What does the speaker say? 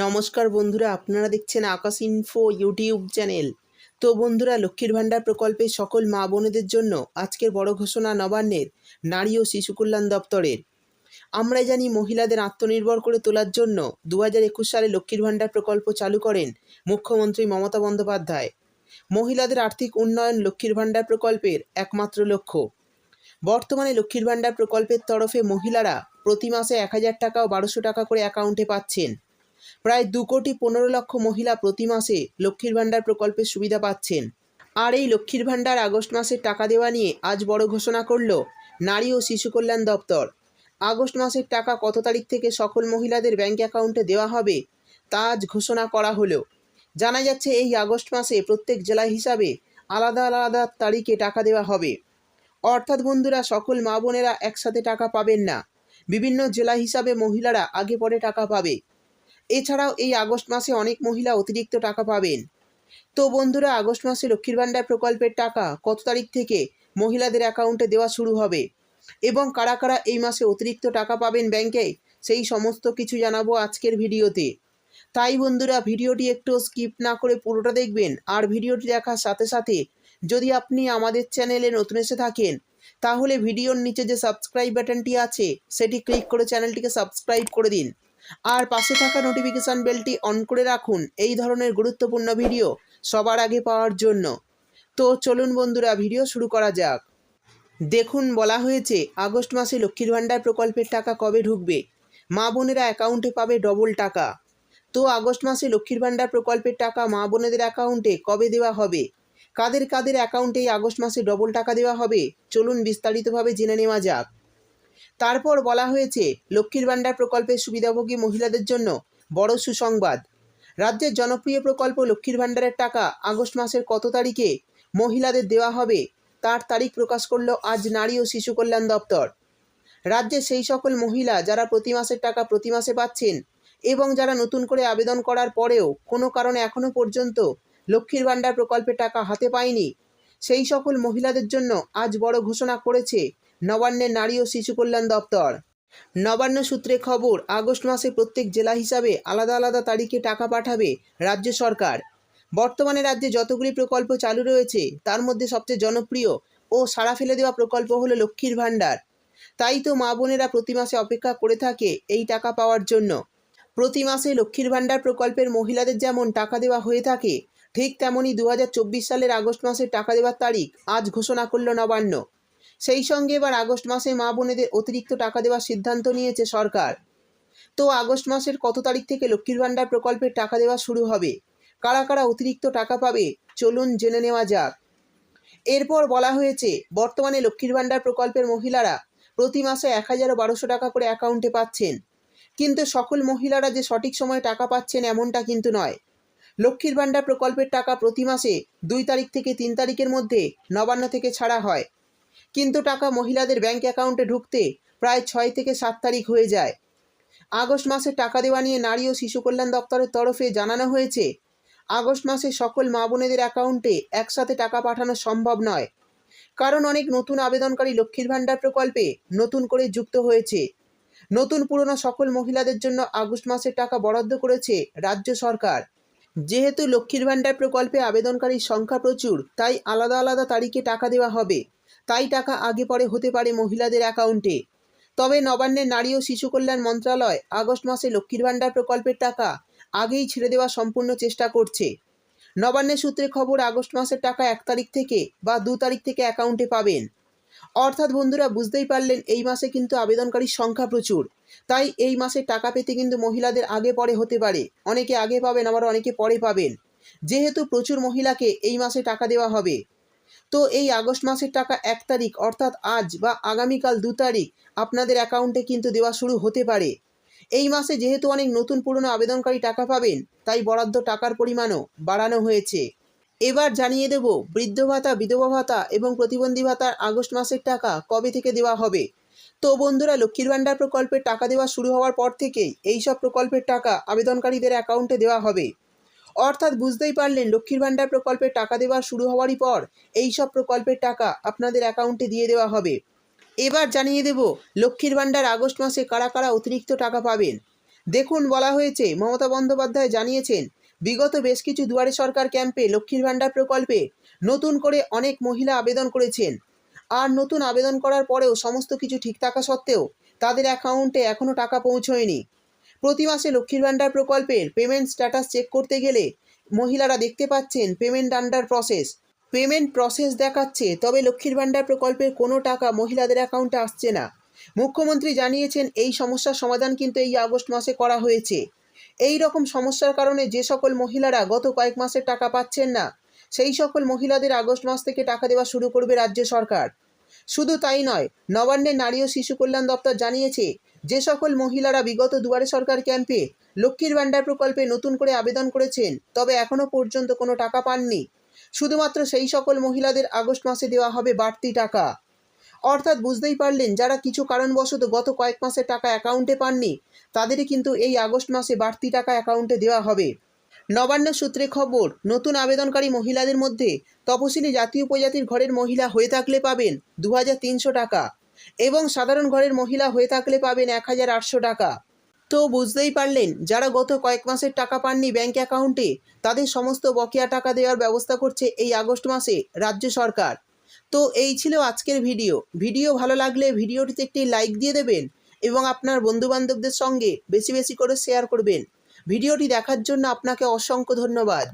নমস্কার বন্ধুরা, আপনারা দেখছেন আকাশ ইনফো ইউটিউব চ্যানেল তো বন্ধুরা, লক্ষ্মীর ভাণ্ডার প্রকল্পে সকল মা বোনেদের জন্য আজকের বড় ঘোষণা নবান্নের নারী ও শিশু কল্যাণ দপ্তরের। আমরা জানি মহিলাদের আত্মনির্ভর করে তোলার জন্য দু হাজার একুশ সালে লক্ষ্মীর ভাণ্ডার প্রকল্প চালু করেন মুখ্যমন্ত্রী মমতা বন্দ্যোপাধ্যায়। মহিলাদের আর্থিক উন্নয়ন লক্ষ্মীর ভাণ্ডার প্রকল্পের একমাত্র লক্ষ্য। বর্তমানে লক্ষ্মীর ভাণ্ডার প্রকল্পের তরফে মহিলারা প্রতি মাসে এক হাজার টাকা ও বারোশো টাকা করে অ্যাকাউন্টে পাচ্ছেন। প্রায় দু কোটি পনেরো লক্ষ মহিলা প্রতি মাসে লক্ষ্মীর ভাণ্ডার প্রকল্পের সুবিধা পাচ্ছেন। আর এই লক্ষ্মীর ভাণ্ডার আগস্ট মাসের টাকা দেওয়া নিয়ে আজ বড় ঘোষণা করল নারী ও শিশু কল্যাণ দপ্তর। আগস্ট মাসের টাকা কত তারিখ থেকে সকল মহিলাদের ব্যাঙ্ক অ্যাকাউন্টে দেওয়া হবে তা আজ ঘোষণা করা হলো। জানা যাচ্ছে এই আগস্ট মাসে প্রত্যেক জেলা হিসাবে আলাদা আলাদা তারিখে টাকা দেওয়া হবে। অর্থাৎ বন্ধুরা, সকল মা বোনেরা একসাথে টাকা পাবেন না। বিভিন্ন জেলা হিসাবে মহিলারা আগে পরে টাকা পাবে। এছাড়াও এই আগস্ট মাসে অনেক মহিলা অতিরিক্ত টাকা পাবেন। তো বন্ধুরা, আগস্ট মাসে লক্ষ্মীর ভাণ্ডার প্রকল্পের টাকা কত তারিখ থেকে মহিলাদের অ্যাকাউন্টে দেওয়া শুরু হবে? এবং কারা কারা এই মাসে অতিরিক্ত টাকা পাবেন ব্যাংকে? সেই সমস্ত কিছু জানাব আজকের ভিডিওতে। তাই বন্ধুরা, ভিডিওটি একটু স্কিপ না করে পুরোটা দেখবেন। আর ভিডিওটি দেখার সাথে সাথে যদি আপনি আমাদের চ্যানেলে নতুন এসে থাকেন, তাহলে ভিডিওর নিচে যে সাবস্ক্রাইব বাটনটি আছে, সেটি ক্লিক করে চ্যানেলটিকে সাবস্ক্রাইব করে দিন। আর পাশে থাকা নোটিফিকেশান বেলটি অন করে রাখুন। এই ধরনের গুরুত্বপূর্ণ ভিডিও সবার আগে পাওয়ার জন্য। তো চলুন বন্ধুরা ভিডিও শুরু করা যাক। দেখুন, বলা হয়েছে, আগস্ট মাসে লক্ষ্মীর ভাণ্ডার প্রকল্পের টাকা কবে ঢুকবে? মা বোনেরা অ্যাকাউন্টে পাবে ডবল টাকা। তো আগস্ট মাসে লক্ষ্মীর ভাণ্ডার প্রকল্পের টাকা মা বোনেদের অ্যাকাউন্টে কবে দেওয়া হবে? কাদের কাদের অ্যাকাউন্টে আগস্ট মাসে ডবল টাকা দেওয়া হবে? চলুন বিস্তারিতভাবে জেনে নেওয়া যাক। তারপর বলা হয়েছে, লক্ষ্মীর ভাণ্ডার প্রকল্পের সুবিধাভোগী মহিলাদের জন্য বড় সুসংবাদ। রাজ্যের জনপ্রিয় প্রকল্প লক্ষ্মীর ভাণ্ডারের টাকা আগস্ট মাসের কত তারিখে মহিলাদের দেওয়া হবে, তার তারিখ প্রকাশ করল আজ নারী ও শিশু কল্যাণ দপ্তর। রাজ্যে সেই সকল মহিলা যারা প্রতি মাসের টাকা প্রতি মাসে পাচ্ছেন এবং যারা নতুন করে আবেদন করার পরেও কোনো কারণে এখনও পর্যন্ত লক্ষ্মীর ভাণ্ডার প্রকল্পের টাকা হাতে পায়নি, সেই সকল মহিলাদের জন্য আজ বড় ঘোষণা করেছে নবান্নের নারী ও শিশু কল্যাণ দপ্তর। নবান্ন সূত্রে খবর, আগস্ট মাসে প্রত্যেক জেলা হিসাবে আলাদা আলাদা তারিখে টাকা পাঠাবে রাজ্য সরকার। বর্তমানে রাজ্যে যতগুলি প্রকল্প চালু রয়েছে, তার মধ্যে সবচেয়ে জনপ্রিয় ও সাড়া ফেলে দেওয়া প্রকল্প হলো লক্ষ্মীর ভাণ্ডার। তাই তো মা বোনেরা প্রতি মাসে অপেক্ষা করে থাকে এই টাকা পাওয়ার জন্য। প্রতি মাসে লক্ষ্মীর ভাণ্ডার প্রকল্পের মহিলাদের যেমন টাকা দেওয়া হয়ে থাকে, ঠিক তেমনই দু হাজার চব্বিশ সালের আগস্ট মাসের টাকা দেওয়ার তারিখ আজ ঘোষণা করল নবান্ন। সেই সঙ্গে এবার আগস্ট মাসে মা বোনেদের অতিরিক্ত টাকা দেওয়ার সিদ্ধান্ত নিয়েছে সরকার। তো আগস্ট মাসের কত তারিখ থেকে লক্ষ্মীর ভাণ্ডার প্রকল্পের টাকা দেওয়া শুরু হবে? কারা কারা অতিরিক্ত টাকা পাবে? চলুন জেনে নেওয়া যাক। এরপর বলা হয়েছে, বর্তমানে লক্ষ্মীর ভাণ্ডার প্রকল্পের মহিলারা প্রতি মাসে এক হাজার বারোশো টাকা করে অ্যাকাউন্টে পাচ্ছেন। কিন্তু সকল মহিলারা যে সঠিক সময়ে টাকা পাচ্ছেন এমনটা কিন্তু নয়। লক্ষ্মীর ভাণ্ডার প্রকল্পের টাকা প্রতি মাসে দুই তারিখ থেকে তিন তারিখের মধ্যে নবান্ন থেকে ছাড়া হয়। কিন্তু টাকা মহিলাদের ব্যাংক অ্যাকাউন্টে ঢুকতে প্রায় ছয় থেকে সাত তারিখ হয়ে যায়। আগস্ট মাসে টাকা দেওয়া নিয়ে নারী ও শিশু কল্যাণ দপ্তরের তরফে জানানো হয়েছে, আগস্ট মাসে সকল মা বোনেদের অ্যাকাউন্টে একসাথে টাকা পাঠানো সম্ভব নয়। কারণ অনেক নতুন আবেদনকারী লক্ষ্মীর ভাণ্ডার প্রকল্পে নতুন করে যুক্ত হয়েছে। নতুন পুরনো সকল মহিলাদের জন্য আগস্ট মাসের টাকা বরাদ্দ করেছে রাজ্য সরকার। যেহেতু লক্ষ্মীর ভাণ্ডার প্রকল্পে আবেদনকারীর সংখ্যা প্রচুর, তাই আলাদা আলাদা তারিখে টাকা দেওয়া হবে। তাই টাকা আগে পরে হতে পারে মহিলাদের অ্যাকাউন্টে। তবে নবান্নের নারী ও শিশু কল্যাণ মন্ত্রণালয় আগস্ট মাসে লক্ষ্মীর ভাণ্ডার প্রকল্পের টাকা আগেই ছেড়ে দেওয়ার সম্পূর্ণ চেষ্টা করছে। নবান্নের সূত্রে খবর, আগস্ট মাসের টাকা এক তারিখ থেকে বা দু তারিখ থেকে অ্যাকাউন্টে পাবেন। অর্থাৎ বন্ধুরা, বুঝতেই পারলেন, এই মাসে কিন্তু আবেদনকারীর সংখ্যা প্রচুর। তাই এই মাসে টাকা পেতে কিন্তু মহিলাদের আগে পরে হতে পারে। অনেকে আগে পাবেন, আবার অনেকে পরে পাবেন। যেহেতু প্রচুর মহিলাকে এই মাসে টাকা দেওয়া হবে। তো এই আগস্ট মাসের টাকা এক তারিখ, অর্থাৎ আজ বা আগামীকাল দু তারিখ আপনাদের অ্যাকাউন্টে কিন্তু দেওয়া শুরু হতে পারে। এই মাসে যেহেতু অনেক নতুন পুরনো আবেদনকারী টাকা পাবেন, তাই বরাদ্দ টাকার পরিমাণও বাড়ানো হয়েছে। এবার জানিয়ে দেব, বৃদ্ধ ভাতা, বিধবা ভাতা এবং প্রতিবন্ধী ভাতার আগস্ট মাসের টাকা কবে থেকে দেওয়া হবে। তো বন্ধুরা, লক্ষ্মীর ভাণ্ডার প্রকল্পের টাকা দেওয়া শুরু হওয়ার পর থেকেই এই সব প্রকল্পের টাকা আবেদনকারীদের অ্যাকাউন্টে দেওয়া হবে। অর্থাৎ বুঝতেই পারলেন লক্ষ্মীর ভাণ্ডার প্রকল্পের টাকা দেওয়া শুরু হওয়ারই পর এই সব প্রকল্পের টাকা আপনাদের অ্যাকাউন্টে দিয়ে দেওয়া হবে। এবার জানিয়ে দেব, লক্ষ্মীর ভাণ্ডার আগস্ট মাসে কারা কারা অতিরিক্ত টাকা পাবেন? দেখুন, বলা হয়েছে, মমতা বন্দ্যোপাধ্যায় জানিয়েছেন, বিগত বেশ কিছু দুয়ারে সরকার ক্যাম্পে লক্ষ্মীর ভাণ্ডার প্রকল্পে নতুন করে অনেক মহিলা আবেদন করেছেন। আর নতুন আবেদন করার পরেও সমস্ত কিছু ঠিক থাকা সত্ত্বেও তাদের অ্যাকাউন্টে এখনও টাকা পৌঁছয়নি। প্রতি মাসে লক্ষ্মীর ভাণ্ডার প্রকল্পের পেমেন্ট স্ট্যাটাস চেক করতে গেলে মহিলারা দেখতে পাচ্ছেন payment under process payment process দেখাচ্ছে, তবে লক্ষ্মীর ভাণ্ডার প্রকল্পের কোনো টাকা মহিলাদের অ্যাকাউন্টে আসছে না। মুখ্যমন্ত্রী জানিয়েছেন, এই সমস্যার সমাধান কিন্তু এই আগস্ট মাসে করা হয়েছে। এই রকম সমস্যার কারণে যে সকল মহিলারা গত কয়েক মাসের টাকা পাচ্ছেন না, সেই সকল মহিলাদের আগস্ট মাস থেকে টাকা দেওয়া শুরু করবে রাজ্য সরকার। শুধু তাই নয়, নবান্নের নারী ও শিশু কল্যাণ দপ্তর জানিয়েছে যে সকল মহিলারা বিগত দুয়ারে সরকার ক্যাম্পে লক্ষ্মীর ভাণ্ডার প্রকল্পে নতুন করে আবেদন করেছেন, তবে এখনও পর্যন্ত কোনো টাকা পাননি। শুধুমাত্র সেই সকল মহিলাদের আগস্ট মাসে দেওয়া হবে বাড়তি টাকা। অর্থাৎ বুঝতেই পারলেন, যারা কিছু কারণবশত গত কয়েক মাসের টাকা অ্যাকাউন্টে পাননি, তাদেরই কিন্তু এই আগস্ট মাসে বাড়তি টাকা অ্যাকাউন্টে দেওয়া হবে। নবান্ন সূত্রে খবর, নতুন আবেদনকারী মহিলাদের মধ্যে তপশিলি জাতীয় উপজাতির ঘরের মহিলা হয়ে থাকলে পাবেন দু হাজার তিনশো টাকা। এবং সাধারণ ঘরের মহিলা হয়ে থাকলে পাবেন এক হাজার আটশো টাকা। তো বুঝতেই পারলেন, যারা গত কয়েক মাসের টাকা পাননি ব্যাংক অ্যাকাউন্টে, তাদের সমস্ত বকেয়া টাকা দেওয়ার ব্যবস্থা করছে এই আগস্ট মাসে রাজ্য সরকার। তো এই ছিল আজকের ভিডিও। ভিডিও ভালো লাগলে ভিডিওটিতে একটি লাইক দিয়ে দেবেন এবং আপনার বন্ধুবান্ধবদের সঙ্গে বেশি বেশি করে শেয়ার করবেন। ভিডিওটি দেখার জন্য আপনাকে অসংখ্য ধন্যবাদ।